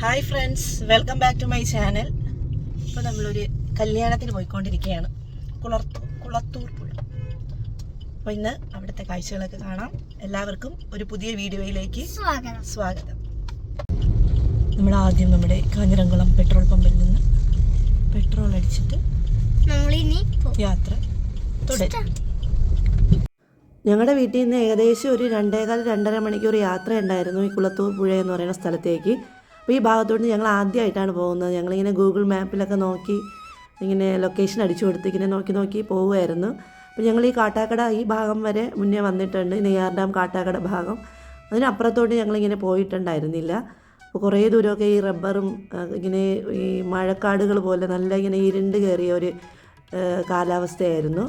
Hi friends welcome back to my channel ഇപ്പോൾ നമ്മളൊരു കല്യാണത്തിന് പോയിക്കൊണ്ടിരിക്കുകയാണ്. കുളർത്തൂർ കുളത്തൂർ പുഴ. അപ്പോൾ ഇന്ന് അവിടുത്തെ കാഴ്ചകളൊക്കെ കാണാം. എല്ലാവർക്കും ഒരു പുതിയ വീഡിയോയിലേക്ക് സ്വാഗതം. സ്വാഗതം. നമ്മൾ ആദ്യം നമ്മുടെ കാഞ്ഞിരംകുളം പെട്രോൾ പമ്പിൽ നിന്ന് പെട്രോൾ അടിച്ചിട്ട് നമ്മളിനി യാത്ര തുടരും ഞങ്ങളുടെ വീട്ടിൽ നിന്ന് ഏകദേശം ഒരു രണ്ടേകാൽ രണ്ടര മണിക്കൂർ യാത്ര ഉണ്ടായിരുന്നു ഈ കുളത്തൂർ പുഴ എന്ന് പറയുന്ന സ്ഥലത്തേക്ക്. അപ്പോൾ ഈ ഭാഗത്തോട്ട് ഞങ്ങൾ ആദ്യമായിട്ടാണ് പോകുന്നത്. ഞങ്ങളിങ്ങനെ ഗൂഗിൾ മാപ്പിലൊക്കെ നോക്കി ഇങ്ങനെ ലൊക്കേഷൻ അടിച്ചു കൊടുത്ത് ഇങ്ങനെ നോക്കി നോക്കി പോവുമായിരുന്നു അപ്പോൾ ഞങ്ങൾ ഈ കാട്ടാക്കട ഈ ഭാഗം വരെ മുന്നേ വന്നിട്ടുണ്ട് നെയ്യാർ ഡാം കാട്ടാക്കട ഭാഗം. അതിനപ്പുറത്തോട്ട് ഞങ്ങളിങ്ങനെ പോയിട്ടുണ്ടായിരുന്നില്ല. അപ്പോൾ കുറേ ദൂരമൊക്കെ ഈ റബ്ബറും ഇങ്ങനെ ഈ മഴക്കാടുകൾ പോലെ നല്ല ഇങ്ങനെ ഇരുണ്ട് കയറിയ ഒരു കാലാവസ്ഥയായിരുന്നു.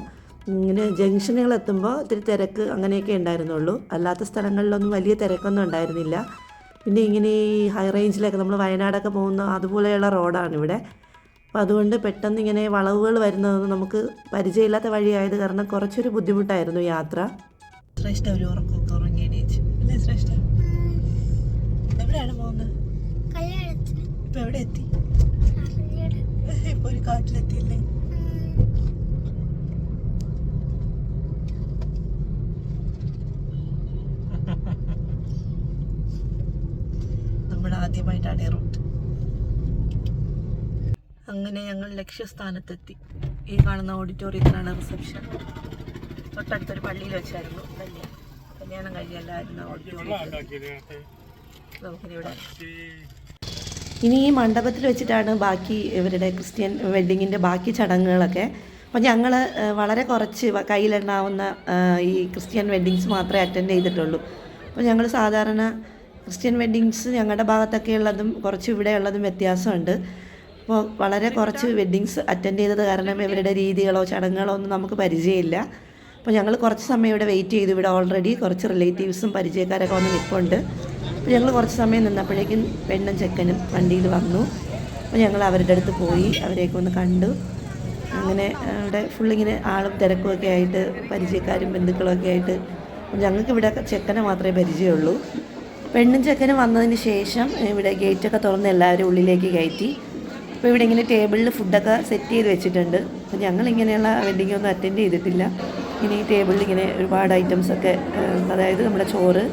ഇങ്ങനെ ജംഗ്ഷനുകൾ എത്തുമ്പോൾ ഇത്തിരി തിരക്ക് അങ്ങനെയൊക്കെ ഉണ്ടായിരുന്നുള്ളൂ. അല്ലാത്ത സ്ഥലങ്ങളിലൊന്നും വലിയ തിരക്കൊന്നും ഉണ്ടായിരുന്നില്ല. പിന്നെ ഇങ്ങനെ ഈ ഹൈ റേഞ്ചിലൊക്കെ നമ്മൾ വയനാടൊക്കെ പോകുന്ന അതുപോലെയുള്ള റോഡാണ് ഇവിടെ. അപ്പോൾ അതുകൊണ്ട് പെട്ടെന്ന് ഇങ്ങനെ വളവുകൾ വരുന്നത് നമുക്ക് പരിചയമില്ലാത്ത വഴിയായത് കാരണം കുറച്ചൊരു ബുദ്ധിമുട്ടായിരുന്നു യാത്ര. ശ്രേഷ്ഠ ഒരു ഉറക്കമൊക്കെ ഉറങ്ങി എണീച്ചു. അല്ലേ ശ്രേഷ്ഠ എവിടെയാണ് പോകുന്നത്? ഇപ്പം എവിടെ എത്തി. ഇപ്പോൾ ഒരു കാട്ടിലെത്തിയില്ലേ ഉം. നമ്മൾ ആദ്യമായിട്ടാണ് ഈ റൂട്ട്. അങ്ങനെ ഞങ്ങൾ ലക്ഷ്യസ്ഥാനത്തെത്തി. ഈ കാണുന്ന ഓഡിറ്റോറിയത്തിലാണ് റിസപ്ഷൻ. തൊട്ടടുത്തൊരു പള്ളിയിൽ വെച്ചായിരുന്നു കല്യാണം കല്യാണം കഴിഞ്ഞല്ലായിരുന്നു ഓഡിറ്റോറിയത്തിൽ നമുക്കിനിവിടെ ഇനി ഈ മണ്ഡപത്തിൽ വെച്ചിട്ടാണ് ബാക്കി ഇവരുടെ ക്രിസ്ത്യൻ വെഡ്ഡിങ്ങിന്റെ ബാക്കി ചടങ്ങുകളൊക്കെ. അപ്പോൾ ഞങ്ങൾ വളരെ കുറച്ച് കയ്യിലുണ്ടാവുന്ന ഈ ക്രിസ്ത്യൻ വെഡ്ഡിങ്സ് മാത്രമേ അറ്റൻഡ് ചെയ്തിട്ടുള്ളൂ. അപ്പോൾ ഞങ്ങൾ സാധാരണ ക്രിസ്ത്യൻ വെഡ്ഡിങ്സ് ഞങ്ങളുടെ ഭാഗത്തൊക്കെ ഉള്ളതും കുറച്ച് ഇവിടെ ഉള്ളതും വ്യത്യാസമുണ്ട്. അപ്പോൾ വളരെ കുറച്ച് വെഡ്ഡിങ്സ് അറ്റൻഡ് ചെയ്തത് കാരണം ഇവരുടെ രീതികളോ ചടങ്ങുകളോ ഒന്നും നമുക്ക് പരിചയമില്ല. അപ്പോൾ ഞങ്ങൾ കുറച്ച് സമയം ഇവിടെ വെയിറ്റ് ചെയ്തു. ഇവിടെ ഓൾറെഡി കുറച്ച് റിലേറ്റീവ്സും പരിചയക്കാരൊക്കെ വന്ന് നിൽപ്പുണ്ട്. അപ്പോൾ ഞങ്ങൾ കുറച്ച് സമയം നിന്നപ്പോഴേക്കും പെണ്ണും ചെക്കനും വണ്ടിയിൽ വന്നു. അപ്പോൾ ഞങ്ങൾ അവരുടെ അടുത്ത് പോയി. അവരെയൊക്കെ ഒന്ന് കണ്ടു. അങ്ങനെ ഇവിടെ ഫുള്ളിങ്ങനെ ആളും തിരക്കുമൊക്കെ ആയിട്ട് പരിചയക്കാരും ബന്ധുക്കളും ഒക്കെ ആയിട്ട് ഞങ്ങൾക്ക് ഇവിടെ ചെക്കനെ മാത്രമേ പരിചയമുള്ളൂ. പെണ്ണും ചെക്കനും വന്നതിന് ശേഷം ഇവിടെ ഗേറ്റൊക്കെ തുറന്ന് എല്ലാവരും ഉള്ളിലേക്ക് കയറ്റി. അപ്പോൾ ഇവിടെ ഇങ്ങനെ ടേബിളിൽ ഫുഡൊക്കെ സെറ്റ് ചെയ്ത് വെച്ചിട്ടുണ്ട്. അപ്പോൾ ഞങ്ങൾ ഇങ്ങനെയുള്ള വെഡിങ് ഒന്നും അറ്റൻഡ് ചെയ്തിട്ടില്ല. ഇനി ഈ ടേബിളിൽ ഇങ്ങനെ ഒരുപാട് ഐറ്റംസൊക്കെ അതായത് നമ്മുടെ ചോറ്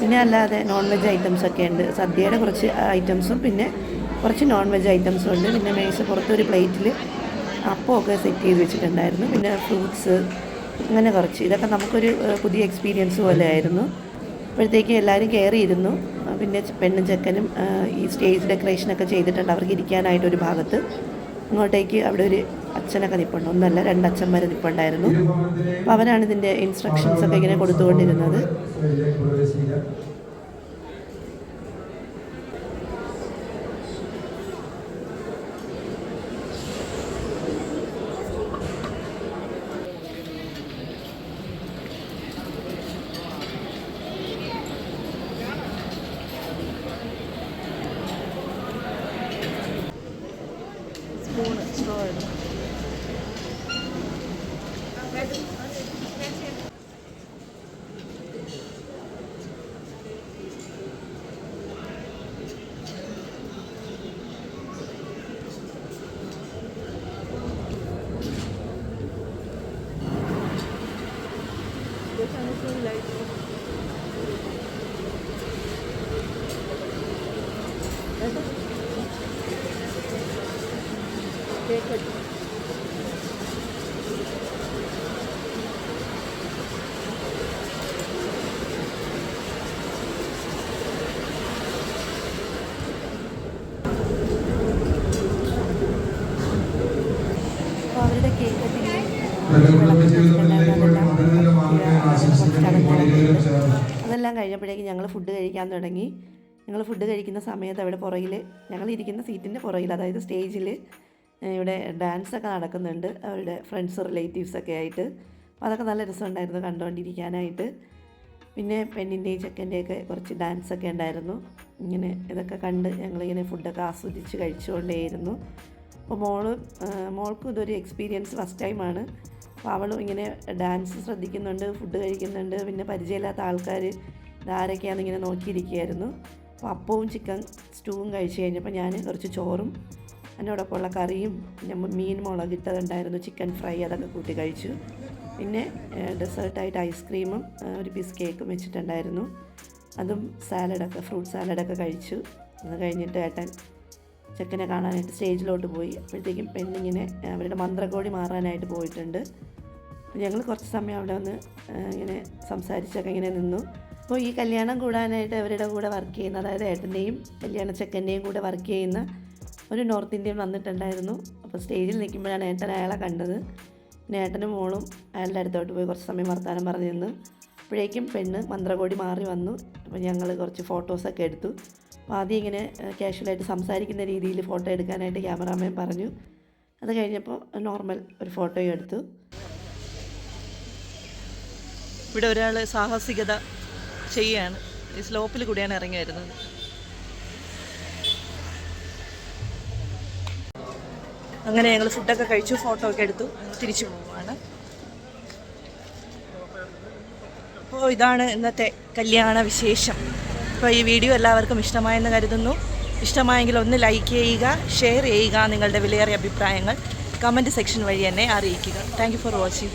പിന്നെ അല്ലാതെ നോൺ വെജ് ഐറ്റംസ് ഒക്കെ ഉണ്ട്. സദ്യയുടെ കുറച്ച് ഐറ്റംസും പിന്നെ കുറച്ച് നോൺ വെജ് ഐറ്റംസും ഉണ്ട്. പിന്നെ മേശ പുറത്തൊരു പ്ലേറ്റിൽ അപ്പമൊക്കെ സെറ്റ് ചെയ്ത് വെച്ചിട്ടുണ്ടായിരുന്നു. പിന്നെ ഫ്രൂട്ട്സ് അങ്ങനെ കുറച്ച്. ഇതൊക്കെ നമുക്കൊരു പുതിയ എക്സ്പീരിയൻസ് പോലെ ആയിരുന്നു അപ്പോഴത്തേക്ക് എല്ലാവരും കയറിയിരുന്നു. പിന്നെ പെണ്ണും ചെക്കനും ഈ സ്റ്റേജ് ഡെക്കറേഷനൊക്കെ ചെയ്തിട്ടുണ്ട്. അവർക്ക് ഇരിക്കാനായിട്ട് ഒരു ഭാഗത്ത്. അങ്ങോട്ടേക്ക് അവിടെ ഒരു അച്ഛനൊക്കെ നിൽപ്പുണ്ട് ഒന്നല്ല രണ്ട് അച്ഛന്മാർ നിൽപ്പുണ്ടായിരുന്നു അപ്പോൾ അവനാണ് ഇതിന്റെ ഇൻസ്ട്രക്ഷൻസൊക്കെ ഇങ്ങനെ കൊടുത്തുകൊണ്ടിരുന്നത് സ്പൂൺ സ്ട്രോ അപ്പോൾ അവരുടെ കേക്ക് കട്ടിങ് അതെല്ലാം കഴിഞ്ഞപ്പോഴേക്കും ഞങ്ങൾ ഫുഡ് കഴിക്കാൻ തുടങ്ങി. ഞങ്ങൾ ഫുഡ് കഴിക്കുന്ന സമയത്ത് അവിടെ പുറകിൽ ഞങ്ങൾ ഇരിക്കുന്ന സീറ്റിന്റെ പുറകിൽ അതായത് സ്റ്റേജിൽ ഇവിടെ ഡാൻസൊക്കെ നടക്കുന്നുണ്ട്. അവരുടെ ഫ്രണ്ട്സ് റിലേറ്റീവ്സൊക്കെ ആയിട്ട്. അപ്പോൾ അതൊക്കെ നല്ല രസമുണ്ടായിരുന്നു കണ്ടുകൊണ്ടിരിക്കാനായിട്ട്. പിന്നെ പെണ്ണിന്റെയും ചെക്കന്റെയൊക്കെ കുറച്ച് ഡാൻസൊക്കെ ഉണ്ടായിരുന്നു. ഇങ്ങനെ ഇതൊക്കെ കണ്ട് ഞങ്ങളിങ്ങനെ ഫുഡൊക്കെ ആസ്വദിച്ച് കഴിച്ചുകൊണ്ടേയിരുന്നു. അപ്പോൾ മോൾ മോൾക്കും ഇതൊരു എക്സ്പീരിയൻസ് ഫസ്റ്റ് ടൈമാണ് അപ്പോൾ അവളും ഇങ്ങനെ ഡാൻസ് ശ്രദ്ധിക്കുന്നുണ്ട് ഫുഡ് കഴിക്കുന്നുണ്ട്. പിന്നെ പരിചയമില്ലാത്ത ആൾക്കാർ ഇതാരൊക്കെയാണെന്ന് ഇങ്ങനെ നോക്കിയിരിക്കുകയായിരുന്നു. അപ്പോൾ അപ്പവും ചിക്കൻ സ്റ്റൂവും കഴിച്ച് കഴിഞ്ഞപ്പോൾ ഞാൻ കുറച്ച് ചോറും അതിനോടൊപ്പമുള്ള കറിയും മീൻ മുളകിട്ടതുണ്ടായിരുന്നു ചിക്കൻ ഫ്രൈ അതൊക്കെ കൂട്ടി കഴിച്ചു. പിന്നെ ഡെസേർട്ടായിട്ട് ഐസ്ക്രീമും ഒരു പീസ് കേക്കും വെച്ചിട്ടുണ്ടായിരുന്നു. അതും സാലഡൊക്കെ ഫ്രൂട്ട് സാലഡൊക്കെ കഴിച്ചു. അത് കഴിഞ്ഞിട്ട് ഏട്ടൻ ചെക്കനെ കാണാനായിട്ട് സ്റ്റേജിലോട്ട് പോയി. അപ്പോഴത്തേക്കും പെണ്ണിങ്ങനെ അവരുടെ മന്ത്രകോടി മാറാനായിട്ട് പോയിട്ടുണ്ട്. ഞങ്ങൾ കുറച്ച് സമയം അവിടെ വന്ന് ഇങ്ങനെ സംസാരിച്ചൊക്കെ ഇങ്ങനെ നിന്നു. അപ്പോൾ ഈ കല്യാണം കൂടാനായിട്ട് അവരുടെ കൂടെ വർക്ക് ചെയ്യുന്ന അതായത് ഏട്ടന്റെയും കല്യാണ ചെക്കന്റെയും കൂടെ വർക്ക് ചെയ്യുന്ന ഒരു നോർത്ത് ഇന്ത്യൻ വന്നിട്ടുണ്ടായിരുന്നു. അപ്പോൾ സ്റ്റേജിൽ നിൽക്കുമ്പോഴാണ് ഏട്ടൻ അയാളെ കണ്ടത്. പിന്നെ ഏട്ടനും മോളും അയാളുടെ അടുത്തോട്ട് പോയി കുറച്ച് സമയം വർത്തമാനം പറഞ്ഞു നിന്ന്. അപ്പോഴേക്കും പെണ്ണ് മന്ത്രകോടി മാറി വന്നു. അപ്പോൾ ഞങ്ങൾ കുറച്ച് ഫോട്ടോസൊക്കെ എടുത്തു. അപ്പോൾ ആദ്യം ഇങ്ങനെ കാഷ്വലായിട്ട് സംസാരിക്കുന്ന രീതിയിൽ ഫോട്ടോ എടുക്കാനായിട്ട് ക്യാമറാമാൻ പറഞ്ഞു. അത് കഴിഞ്ഞപ്പോൾ നോർമൽ ഒരു ഫോട്ടോയും എടുത്തു. ഇവിടെ ഒരാൾ സാഹസികത ചെയ്യുകയാണ് ഈ സ്ലോപ്പിൽ കൂടിയാണ് ഇറങ്ങി വരുന്നത് അങ്ങനെ ഞങ്ങൾ ഫുഡൊക്കെ കഴിച്ചു ഫോട്ടോ ഒക്കെ എടുത്തു തിരിച്ചു പോവുകയാണ് അപ്പോൾ ഇതാണ് ഇന്നത്തെ കല്യാണ വിശേഷം. അപ്പോൾ ഈ വീഡിയോ എല്ലാവർക്കും ഇഷ്ടമായെന്ന് കരുതുന്നു. ഇഷ്ടമായെങ്കിൽ ഒന്ന് ലൈക്ക് ചെയ്യുക ഷെയർ ചെയ്യുക നിങ്ങളുടെ വിലയേറിയ അഭിപ്രായങ്ങൾ കമന്റ് സെക്ഷൻ വഴി എന്നെ അറിയിക്കുക. Thank for watching